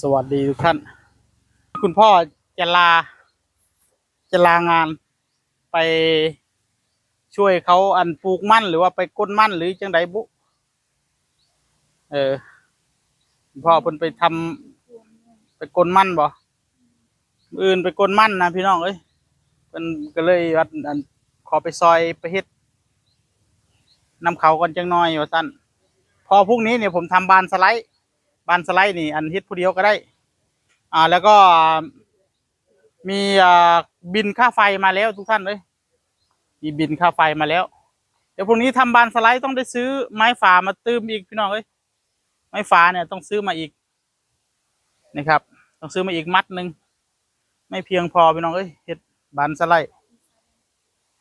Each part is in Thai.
สวัสดีทุกท่าน คุณพ่อจะลา จะลางานไปช่วยเขาอันปลูกมั่นหรือว่าไปก้นมั่นหรือจังไดบุ เออคุณพ่อเพิ่นไปทำไปก้นมั่นบ่อื่นไปก้นมั่นนะพี่น้องเอ้ยเพิ่นก็เลยวัดอันขอไปซอยไปเฮ็ดนำเขากันจังน้อยว่าซั่นพอพรุ่งนี้เนี่ยผมทำบานสไลด์ บานสไลด์นี่อันเฮ็ดผู้เดียวก็ได้ อ่าแล้วก็มีอ่าบินค่าไฟมาแล้วทุกท่านเลยมีบินค่าไฟมาแล้ว เดี๋ยวพรุ่งนี้ทำบานสไลด์ต้องได้ซื้อไม้ฝามาตื้มอีกพี่น้องเอ้ยไม้ฝาเนี่ยต้องซื้อมาอีกนะครับ ต้องซื้อมาอีกมัดหนึ่งไม่เพียงพอพี่น้องเอ้ยเฮ็ดบานสไลด์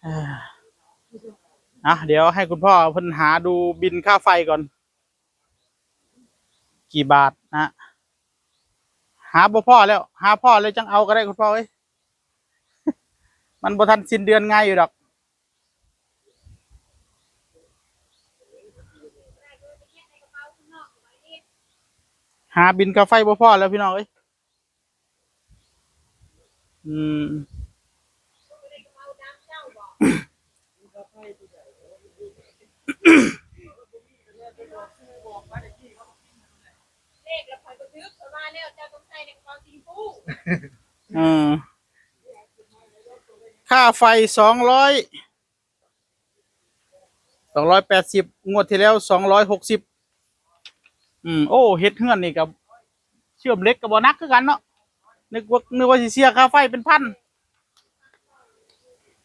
อ่ออะเดี๋ยวให้คุณพ่อเพิ่นหาดูบินค่าไฟก่อน กี่บาทนะหาบ่พ่อแล้ว หาพ่อเลยจังเอาก็ได้คุณพ่อเอ้ยมันบ่ทันสิ้นเดือนง่ายอยู่ดอก หาบินกาไฟบ่พ่อแล้วพี่น้องเอ้ยอืม เลขแล้วคอยบันทึกเอามาแล้วเจ้าต้องใส่ในกระเป๋าสีชมพูอืมค่าไฟสองร้อยสองร้อยแปดสิบงวดที่แล้วสองร้อยหกสิบอืมโอ้เฮ็ดเฮือนนี่กับเชื่อมเล็กกับบอนักคือกันเนาะนึกว่านึกว่าสิเสียค่าไฟเป็นพัน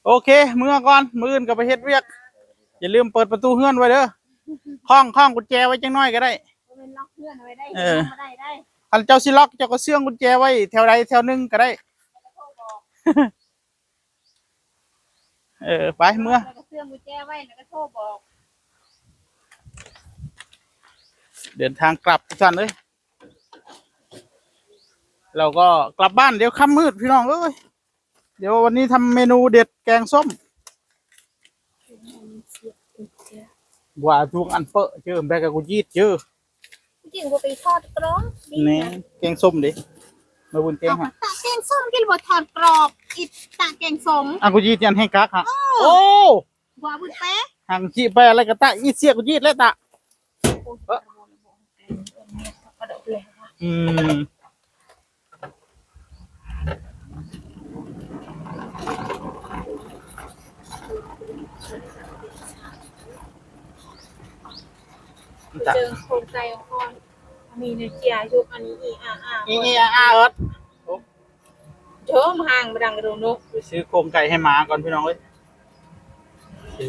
โอเคมือก่อนมืออื่นก็ไปเฮ็ดเวียก อย่าลืมเปิดประตูเฮือนไว้เด้อคล้องคล้องกุญแจไว้จังน้อยก็ได้ เป็นล็อกเพื่อนเอาไว้ได้เออมาได้ได้คันเจ้าสิล็อกเจ้าก็เสื่องกุญแจไว้แถวใดแถวหนึงก็ได้เออ ไปเมื่อ แล้วก็เสื่อมกุญแจไว้แล้วก็โทรบอกเดินทางกลับทุกท่านเลยเราก็กลับบ้านเดี๋ยวค่ำมืดพี่น้องเอ้ยเดี๋ยววันนี้ทำเมนูเด็ดแกงส้มว่าทุกอันเปอะเจอแบกกับกูยีดเจอ จริงๆว่าไปทอดกรอบดีนี่นะแกงส้มดิมาบุญแกงเอาฮะตาแกงส้มกินบ่ทอดกรอบอิดตาแกงส้มอะกูยีดยันให้กักฮะโอ้ว่าบุญแป๊ะห่างชีไปอะไรกับตะอีเสียกูยีดแล้วตะเอ้อกระโดดเลยค่ะอืม ตะเจอโครงใจของพ่อมีเนื้อเจียยุกอันนี้อีอ่าอ่าอีอีอาอาเอิร์ดเชิมห่างไปดังกระโดดนกไปซื้อโครงไก่ให้หมาก่อนพี่น้องเอ้ย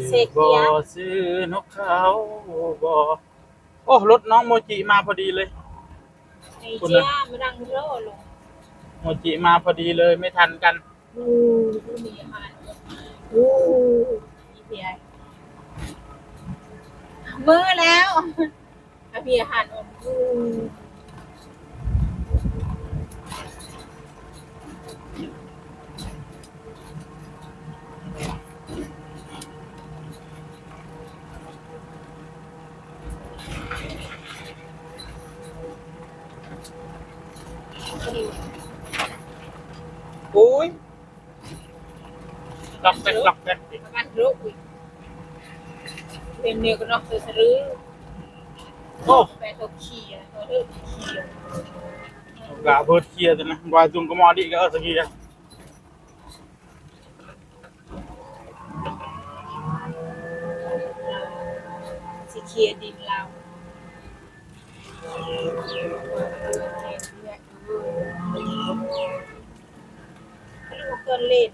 เสกเกียร์บ่ซื้อนกเขาบ่โอ้รถน้องโมจิมาพอดีเลยไอ้เจียมาดังโลลงโมจิมาพอดีเลยไม่ทันกันอู้หูมีอาหารอู้มีเบียร์มือแล้ว เอามีอาหารอ่อนอู้อุ้ยล็อกแป๊กล็อกแป๊กดิประกันโรคอีกเป็นเนื้อกันเนาะคือสรือ โอ้แปดตัวขี้อะตัวเลือกขี้อะกาเบิดเคลียร์แต่นะวายจุงก็มอดีก็เออสักทีอะสีเขียดินเราเกินเล่น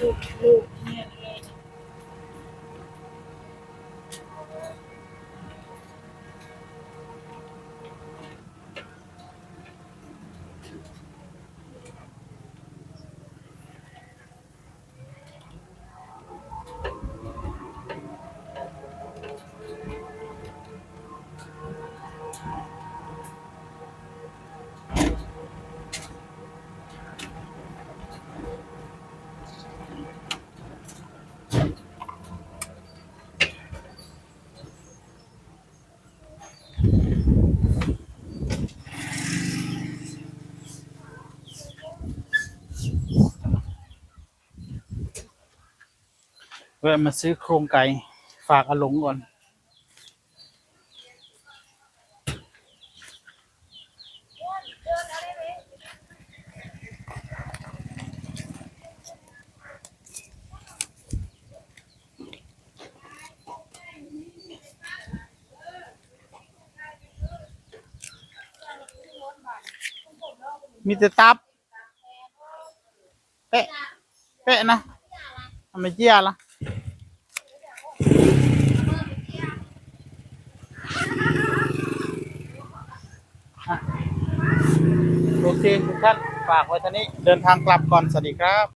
ด้ว แวะมาซื้อโครงไก่ฝากอาหลงก่อน มีแต่ตับ เป๊ะ เป๊ะนะทำไมเจียละ่ะโอเค ทุกท่านฝากไว้ท่านี้เดินทางกลับก่อน สวัสดีครับ